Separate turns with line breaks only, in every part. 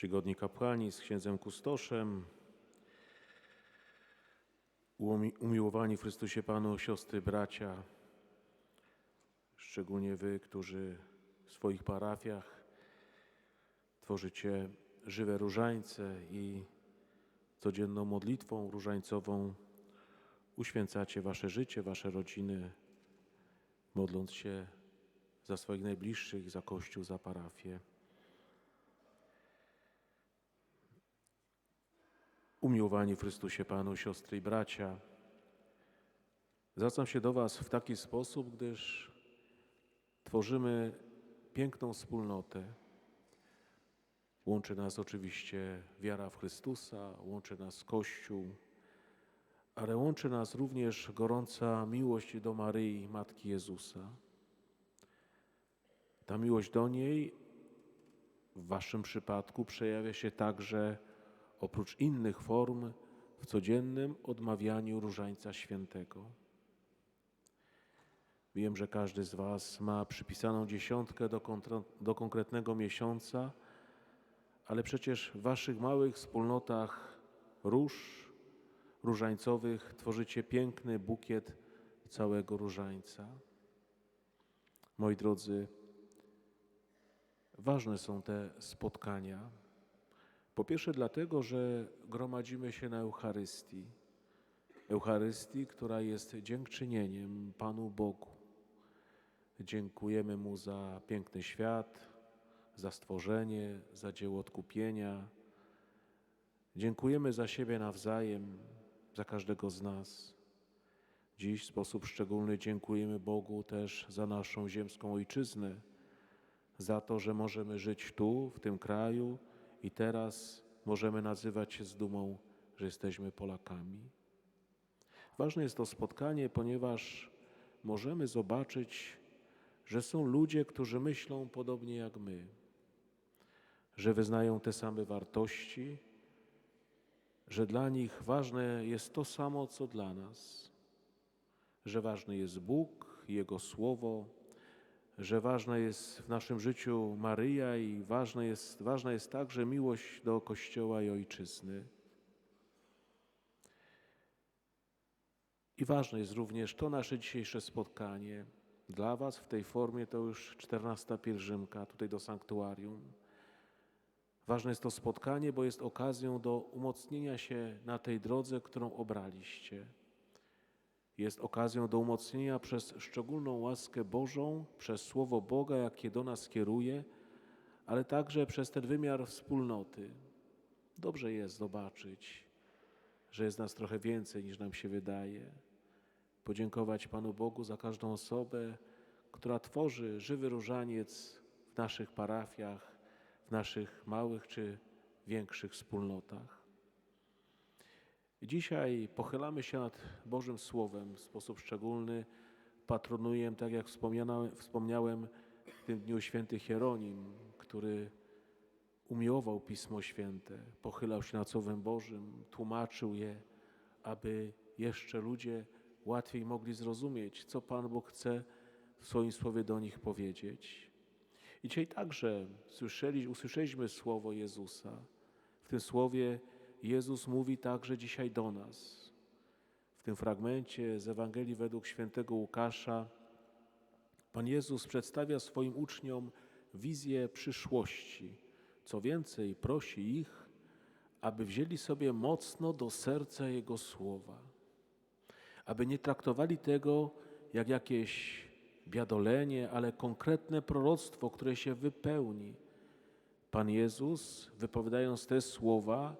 czcigodni kapłani z księdzem kustoszem, umiłowani w Chrystusie Panu siostry, bracia, szczególnie wy, którzy w swoich parafiach tworzycie żywe różańce i codzienną modlitwą różańcową uświęcacie wasze życie, wasze rodziny, modląc się za swoich najbliższych, za Kościół, za parafię. Umiłowani w Chrystusie Panu, siostry i bracia, zwracam się do Was w taki sposób, gdyż tworzymy piękną wspólnotę. Łączy nas oczywiście wiara w Chrystusa, łączy nas Kościół, ale łączy nas również gorąca miłość do Maryi, Matki Jezusa. Ta miłość do niej w Waszym przypadku przejawia się także oprócz innych form w codziennym odmawianiu Różańca Świętego. Wiem, że każdy z Was ma przypisaną dziesiątkę do, do konkretnego miesiąca, ale przecież w Waszych małych wspólnotach róż różańcowych tworzycie piękny bukiet całego różańca. Moi drodzy, ważne są te spotkania. Po pierwsze, dlatego, że gromadzimy się na Eucharystii. Eucharystii, która jest dziękczynieniem Panu Bogu. Dziękujemy Mu za piękny świat, za stworzenie, za dzieło odkupienia. Dziękujemy za siebie nawzajem, za każdego z nas. Dziś w sposób szczególny dziękujemy Bogu też za naszą ziemską ojczyznę, za to, że możemy żyć tu, w tym kraju i teraz możemy nazywać się z dumą, że jesteśmy Polakami. Ważne jest to spotkanie, ponieważ możemy zobaczyć, że są ludzie, którzy myślą podobnie jak my, że wyznają te same wartości, że dla nich ważne jest to samo, co dla nas, że ważny jest Bóg, Jego Słowo, że ważna jest w naszym życiu Maryja i ważna jest, ważna jest także miłość do Kościoła i Ojczyzny. I ważne jest również to nasze dzisiejsze spotkanie. Dla Was w tej formie to już czternasta pielgrzymka tutaj do sanktuarium. Ważne jest to spotkanie, bo jest okazją do umocnienia się na tej drodze, którą obraliście. Jest okazją do umocnienia przez szczególną łaskę Bożą, przez Słowo Boga, jakie do nas kieruje, ale także przez ten wymiar wspólnoty. Dobrze jest zobaczyć, że jest nas trochę więcej niż nam się wydaje. Podziękować Panu Bogu za każdą osobę, która tworzy żywy różaniec w naszych parafiach, w naszych małych czy większych wspólnotach. Dzisiaj pochylamy się nad Bożym Słowem w sposób szczególny. Patronuję, tak jak wspomniałem w tym dniu święty Hieronim, który umiłował Pismo Święte, pochylał się nad Słowem Bożym, tłumaczył je, aby jeszcze ludzie łatwiej mogli zrozumieć, co Pan Bóg chce w swoim Słowie do nich powiedzieć. I dzisiaj także słyszeli, usłyszeliśmy słowo Jezusa. W tym słowie Jezus mówi także dzisiaj do nas. W tym fragmencie z Ewangelii według świętego Łukasza Pan Jezus przedstawia swoim uczniom wizję przyszłości. Co więcej, prosi ich, aby wzięli sobie mocno do serca Jego słowa, aby nie traktowali tego jak jakieś biadolenie, ale konkretne proroctwo, które się wypełni. Pan Jezus, wypowiadając te słowa,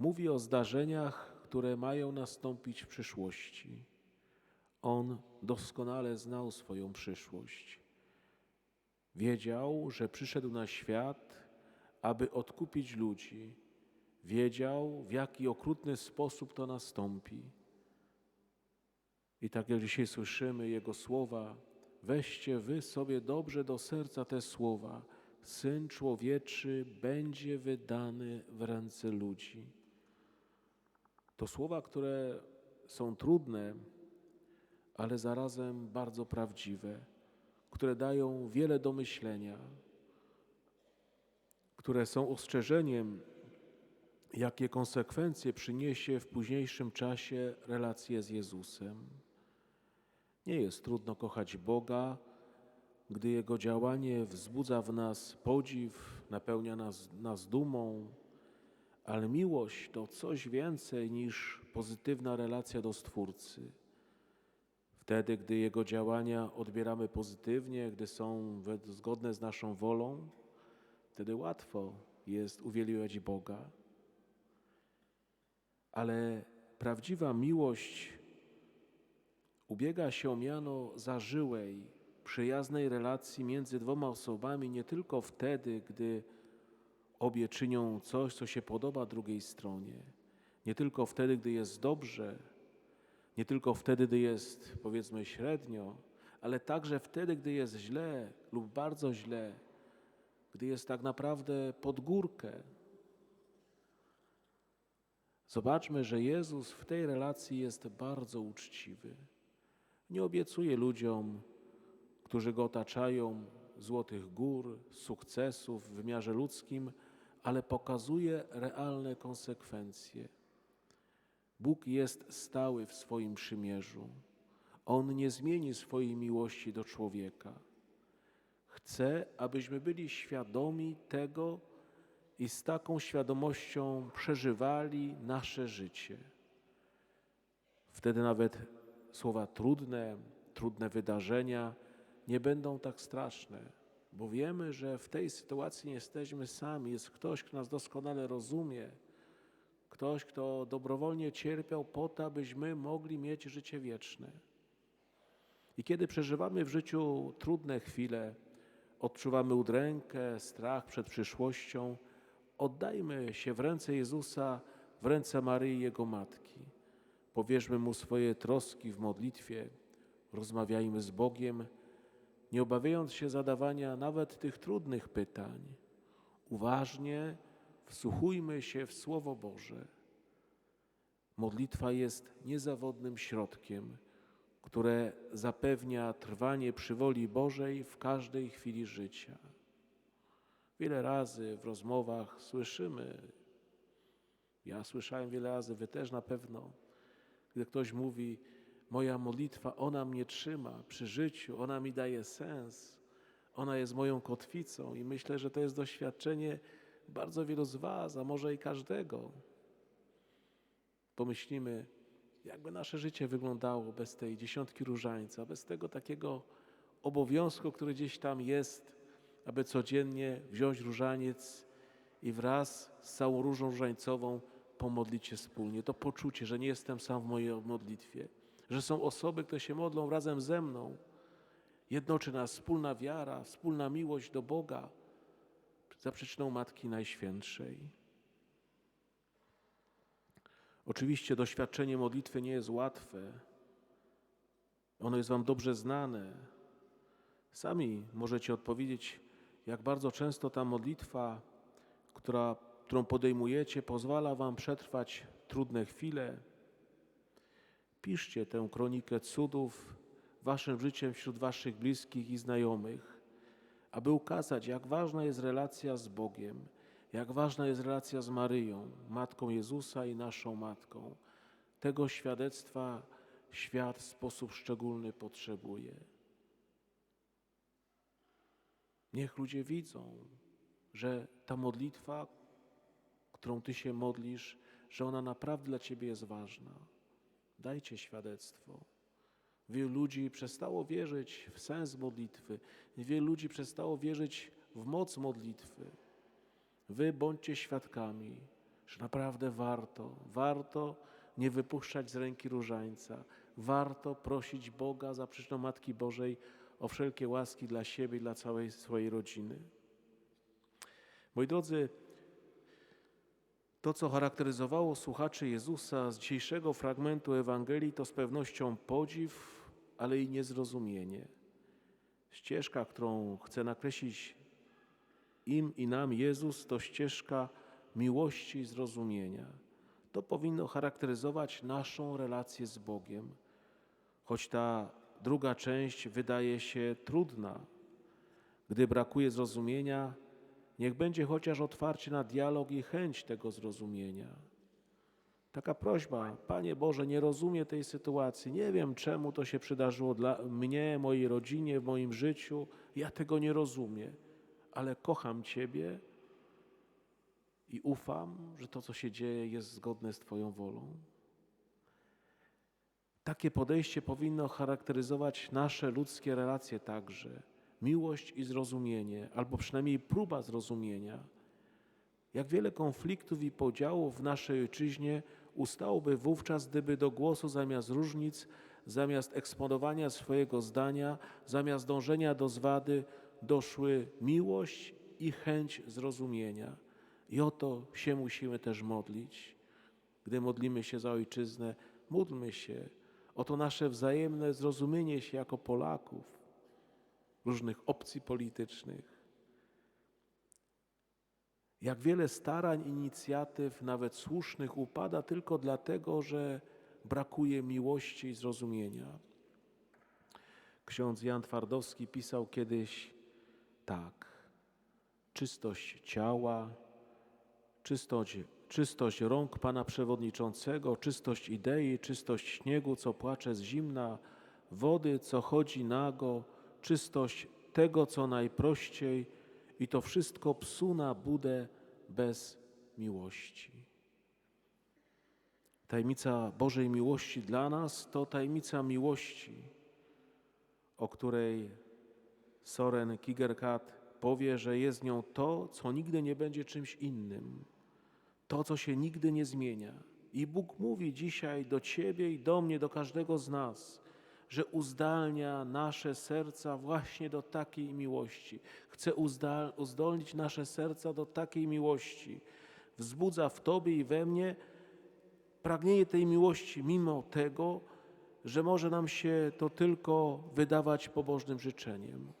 mówi o zdarzeniach, które mają nastąpić w przyszłości. On doskonale znał swoją przyszłość. Wiedział, że przyszedł na świat, aby odkupić ludzi. Wiedział, w jaki okrutny sposób to nastąpi. I tak jak dzisiaj słyszymy Jego słowa, weźcie wy sobie dobrze do serca te słowa. Syn człowieczy będzie wydany w ręce ludzi. To słowa, które są trudne, ale zarazem bardzo prawdziwe, które dają wiele do myślenia, które są ostrzeżeniem, jakie konsekwencje przyniesie w późniejszym czasie relacje z Jezusem. Nie jest trudno kochać Boga, gdy Jego działanie wzbudza w nas podziw, napełnia nas, nas dumą, ale miłość to coś więcej niż pozytywna relacja do Stwórcy. Wtedy, gdy Jego działania odbieramy pozytywnie, gdy są zgodne z naszą wolą, wtedy łatwo jest uwielbiać Boga. Ale prawdziwa miłość ubiega się o miano zażyłej, przyjaznej relacji między dwoma osobami nie tylko wtedy, gdy obie czynią coś, co się podoba drugiej stronie, nie tylko wtedy, gdy jest dobrze, nie tylko wtedy, gdy jest powiedzmy średnio, ale także wtedy, gdy jest źle lub bardzo źle, gdy jest tak naprawdę pod górkę. Zobaczmy, że Jezus w tej relacji jest bardzo uczciwy. Nie obiecuje ludziom, którzy go otaczają, złotych gór, sukcesów w wymiarze ludzkim, ale pokazuje realne konsekwencje. Bóg jest stały w swoim przymierzu. On nie zmieni swojej miłości do człowieka. Chce, abyśmy byli świadomi tego i z taką świadomością przeżywali nasze życie. Wtedy nawet słowa trudne, trudne wydarzenia nie będą tak straszne, bo wiemy, że w tej sytuacji nie jesteśmy sami. Jest ktoś, kto nas doskonale rozumie, ktoś, kto dobrowolnie cierpiał po to, abyśmy mogli mieć życie wieczne. I kiedy przeżywamy w życiu trudne chwile, odczuwamy udrękę, strach przed przyszłością, oddajmy się w ręce Jezusa, w ręce Maryi, Jego Matki. Powierzmy Mu swoje troski w modlitwie, rozmawiajmy z Bogiem, nie obawiając się zadawania nawet tych trudnych pytań. Uważnie wsłuchujmy się w Słowo Boże. Modlitwa jest niezawodnym środkiem, które zapewnia trwanie przy woli Bożej w każdej chwili życia. Wiele razy w rozmowach słyszymy, ja słyszałem wiele razy, wy też na pewno, gdy ktoś mówi, moja modlitwa, ona mnie trzyma przy życiu, ona mi daje sens, ona jest moją kotwicą i myślę, że to jest doświadczenie bardzo wielu z Was, a może i każdego. Pomyślimy, jakby nasze życie wyglądało bez tej dziesiątki różańca, bez tego takiego obowiązku, który gdzieś tam jest, aby codziennie wziąć różaniec i wraz z całą różą różańcową pomodlić się wspólnie. To poczucie, że nie jestem sam w mojej modlitwie, że są osoby, które się modlą razem ze mną. Jednoczy nas wspólna wiara, wspólna miłość do Boga za przyczyną Matki Najświętszej. Oczywiście doświadczenie modlitwy nie jest łatwe. Ono jest Wam dobrze znane. Sami możecie odpowiedzieć, jak bardzo często ta modlitwa, która, którą podejmujecie, pozwala Wam przetrwać trudne chwile. Piszcie tę kronikę cudów Waszym życiem wśród Waszych bliskich i znajomych, aby ukazać, jak ważna jest relacja z Bogiem, jak ważna jest relacja z Maryją, Matką Jezusa i naszą Matką. Tego świadectwa świat w sposób szczególny potrzebuje. Niech ludzie widzą, że ta modlitwa, którą Ty się modlisz, że ona naprawdę dla Ciebie jest ważna. Dajcie świadectwo. Wielu ludzi przestało wierzyć w sens modlitwy. Wielu ludzi przestało wierzyć w moc modlitwy. Wy bądźcie świadkami, że naprawdę warto, warto nie wypuszczać z ręki różańca. Warto prosić Boga za przyczyną Matki Bożej o wszelkie łaski dla siebie i dla całej swojej rodziny. Moi drodzy, to, co charakteryzowało słuchaczy Jezusa z dzisiejszego fragmentu Ewangelii, to z pewnością podziw, ale i niezrozumienie. Ścieżka, którą chce nakreślić im i nam Jezus, to ścieżka miłości i zrozumienia. To powinno charakteryzować naszą relację z Bogiem. Choć ta druga część wydaje się trudna, gdy brakuje zrozumienia, Niech będzie chociaż otwarcie na dialog i chęć tego zrozumienia. Taka prośba, Panie Boże, nie rozumiem tej sytuacji, nie wiem czemu to się przydarzyło dla mnie, mojej rodzinie, w moim życiu, ja tego nie rozumiem, ale kocham Ciebie i ufam, że to, co się dzieje, jest zgodne z Twoją wolą. Takie podejście powinno charakteryzować nasze ludzkie relacje także. Miłość i zrozumienie, albo przynajmniej próba zrozumienia. Jak wiele konfliktów i podziałów w naszej ojczyźnie ustałoby wówczas, gdyby do głosu zamiast różnic, zamiast eksponowania swojego zdania, zamiast dążenia do zwady, doszły miłość i chęć zrozumienia. I o to się musimy też modlić. Gdy modlimy się za ojczyznę, módlmy się o to nasze wzajemne zrozumienie się jako Polaków, różnych opcji politycznych. Jak wiele starań, inicjatyw, nawet słusznych, upada tylko dlatego, że brakuje miłości i zrozumienia. Ksiądz Jan Twardowski pisał kiedyś tak: czystość ciała, czystość, czystość rąk pana przewodniczącego, czystość idei, czystość śniegu, co płacze z zimna, wody, co chodzi nago, czystość tego, co najprościej, i to wszystko psu na budę bez miłości. Tajemnica Bożej miłości dla nas to tajemnica miłości, o której Soren Kierkegaard powie, że jest nią to, co nigdy nie będzie czymś innym, to, co się nigdy nie zmienia. I Bóg mówi dzisiaj do Ciebie i do mnie, do każdego z nas, że uzdalnia nasze serca właśnie do takiej miłości. Chce uzdolnić nasze serca do takiej miłości. Wzbudza w Tobie i we mnie pragnienie tej miłości, mimo tego, że może nam się to tylko wydawać pobożnym życzeniem.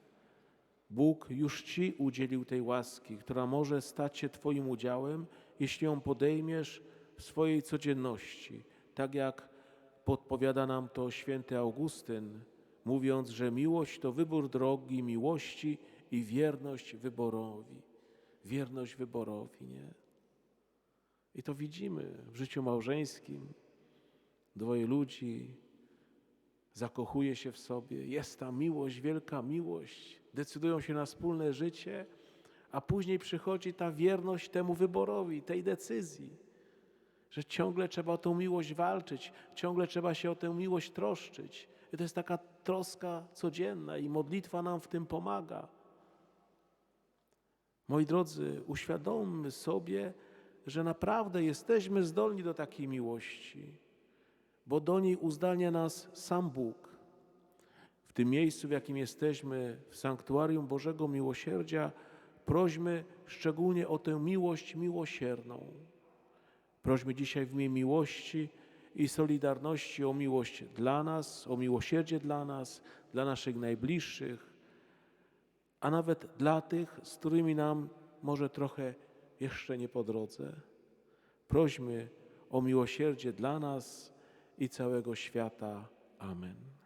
Bóg już Ci udzielił tej łaski, która może stać się Twoim udziałem, jeśli ją podejmiesz w swojej codzienności, tak jak podpowiada nam to święty Augustyn, mówiąc, że miłość to wybór drogi miłości i wierność wyborowi. Wierność wyborowi, nie? I to widzimy w życiu małżeńskim. Dwoje ludzi zakochuje się w sobie, jest ta miłość, wielka miłość, decydują się na wspólne życie, a później przychodzi ta wierność temu wyborowi, tej decyzji, że ciągle trzeba o tę miłość walczyć, ciągle trzeba się o tę miłość troszczyć. I to jest taka troska codzienna i modlitwa nam w tym pomaga. Moi drodzy, uświadommy sobie, że naprawdę jesteśmy zdolni do takiej miłości, bo do niej uzdalnia nas sam Bóg. W tym miejscu, w jakim jesteśmy, w sanktuarium Bożego Miłosierdzia, prośmy szczególnie o tę miłość miłosierną. Prośmy dzisiaj w imię miłości i solidarności o miłość dla nas, o miłosierdzie dla nas, dla naszych najbliższych, a nawet dla tych, z którymi nam może trochę jeszcze nie po drodze. Prośmy o miłosierdzie dla nas i całego świata. Amen.